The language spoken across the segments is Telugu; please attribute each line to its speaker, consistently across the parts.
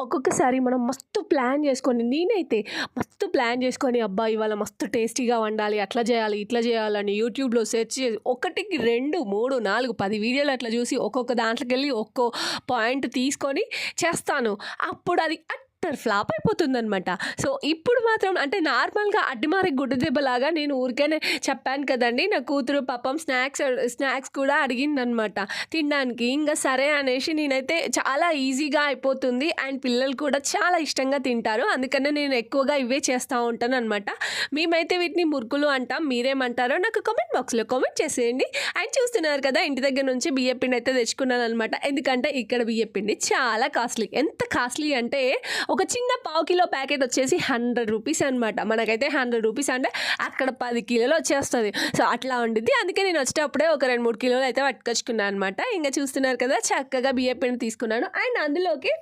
Speaker 1: ఒక్కొక్కసారి మనం మస్తు ప్లాన్ చేసుకొని నేనైతే మస్తు ప్లాన్ చేసుకొని అబ్బా ఇవాళ మస్తు టేస్టీగా వండాలి అట్లా చేయాలి ఇట్లా చేయాలని యూట్యూబ్లో సెర్చ్ చేసి ఒకటికి రెండు మూడు నాలుగు పది వీడియోలు అట్లా చూసి ఒక్కొక్క దాంట్లోకి వెళ్ళి ఒక్కో పాయింట్ తీసుకొని చేస్తాను. అప్పుడు అది క్యారెక్టర్ ఫ్లాప్ అయిపోతుందనమాట సో ఇప్పుడు మాత్రం అంటే నార్మల్గా అడ్డిమారి గుడ్డు దెబ్బలాగా నేను ఊరికేనే చెప్పాను కదండి నా కూతురు పాపం స్నాక్స్ స్నాక్స్ కూడా అడిగిందనమాట తినడానికి ఇంకా సరే అనేసి నేనైతే చాలా ఈజీగా అయిపోతుంది అండ్ పిల్లలు కూడా చాలా ఇష్టంగా తింటారు. అందుకనే నేను ఎక్కువగా ఇవే చేస్తూ ఉంటాను అనమాట మేమైతే వీటిని మురుకులు అంటాం మీరేమంటారో నాకు కామెంట్ బాక్స్లో కామెంట్ చేసేయండి. అండ్ చూస్తున్నారు కదా ఇంటి దగ్గర నుంచి బియ్య పిండి అయితే తెచ్చుకున్నాను అనమాట ఎందుకంటే ఇక్కడ బియ్య పిండి చాలా కాస్ట్లీ. ఎంత కాస్ట్లీ అంటే ఒక చిన్న పావు కిలో ప్యాకెట్ వచ్చేసి హండ్రెడ్ రూపీస్ అనమాట మనకైతే హండ్రెడ్ రూపీస్ అంటే అక్కడ పది కిలోలు వచ్చేస్తుంది. సో అట్లా ఉండిద్ది. అందుకే నేను వచ్చేటప్పుడే ఒక రెండు మూడు కిలోలు అయితే పట్టుకొచ్చుకున్నాను అనమాట ఇంకా చూస్తున్నారు కదా చక్కగా బియ్య పిండి తీసుకున్నాను. అండ్ అందులోకి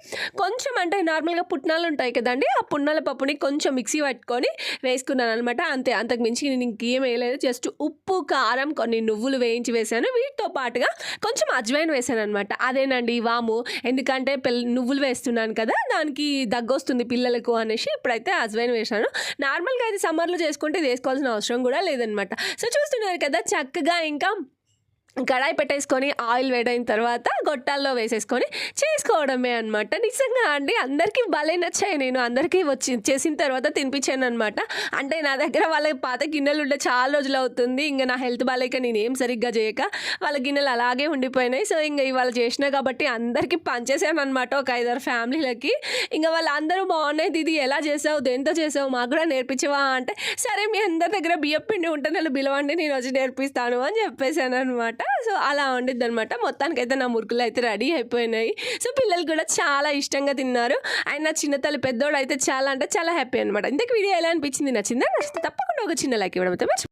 Speaker 1: కొంచెం అంటే నార్మల్గా పుట్నాలు ఉంటాయి కదండి ఆ పుట్నాల పప్పుని కొంచెం మిక్సీ పట్టుకొని వేసుకున్నాను అనమాట అంతే అంతకు మించి నేను ఇంకేం వేయలేదు. జస్ట్ ఉప్పు కారం కొన్ని నువ్వులు వేయించి వేసాను. వీటితో పాటుగా కొంచెం అజ్వైన్ వేసాను అనమాట అదేనండి వాము. ఎందుకంటే పిల్ల నువ్వులు వేస్తున్నాను కదా దానికి దగ్గొస్తుంది పిల్లలకు అనేసి ఇప్పుడైతే అజ్వైన్ వేసాను నార్మల్గా అయితే సమ్మర్లో చేసుకుంటే ఇది వేసుకోవాల్సిన అవసరం కూడా లేదనమాట. సో చూస్తున్నారు కదా చక్కగా ఇంకా కడాయి పెట్టేసుకొని ఆయిల్ వేడైన తర్వాత గొట్టాల్లో వేసేసుకొని చేసుకోవడమే అనమాట నిజంగా అండి అందరికీ భలే నచ్చాయి. నేను అందరికీ వచ్చి చేసిన తర్వాత తినిపించాను అనమాట అంటే నా దగ్గర వాళ్ళ పాత గిన్నెలు ఉంటే చాలా రోజులు అవుతుంది. ఇంకా నా హెల్త్ బాగాలేక నేను ఏం సరిగ్గా చేయక వాళ్ళ గిన్నెలు అలాగే ఉండిపోయినాయి. సో ఇంకా ఇవాళ చేసిన కాబట్టి అందరికీ పనిచేసాను అనమాట ఒక ఐదారు ఫ్యామిలీలకి. ఇంకా వాళ్ళందరూ బాగున్నాయి. ఇది ఎలా చేసావు? దేంతో చేసావు? మాకు కూడా నేర్పించవా? అంటే సరే మీ అందరి దగ్గర బియ్యం పిండి ఉంటే నన్ను పిలవండి నేను వచ్చి నేర్పిస్తాను అని చెప్పేశాను అనమాట సో అలా వండిద్ది అనమాట మొత్తానికైతే నా మురుకులు అయితే రెడీ అయిపోయినాయి. సో పిల్లలు కూడా చాలా ఇష్టంగా తిన్నారు. అండ్ నా చిన్న తల్లి పెద్దోడు అయితే చాలా అంటే చాలా హ్యాపీ అనమాట. ఇంతకు వీడియో ఎలా అనిపించింది? నచ్చిందా? నచ్చితే తప్పకుండా ఒక చిన్న లైక్ ఇవ్వడం అయితే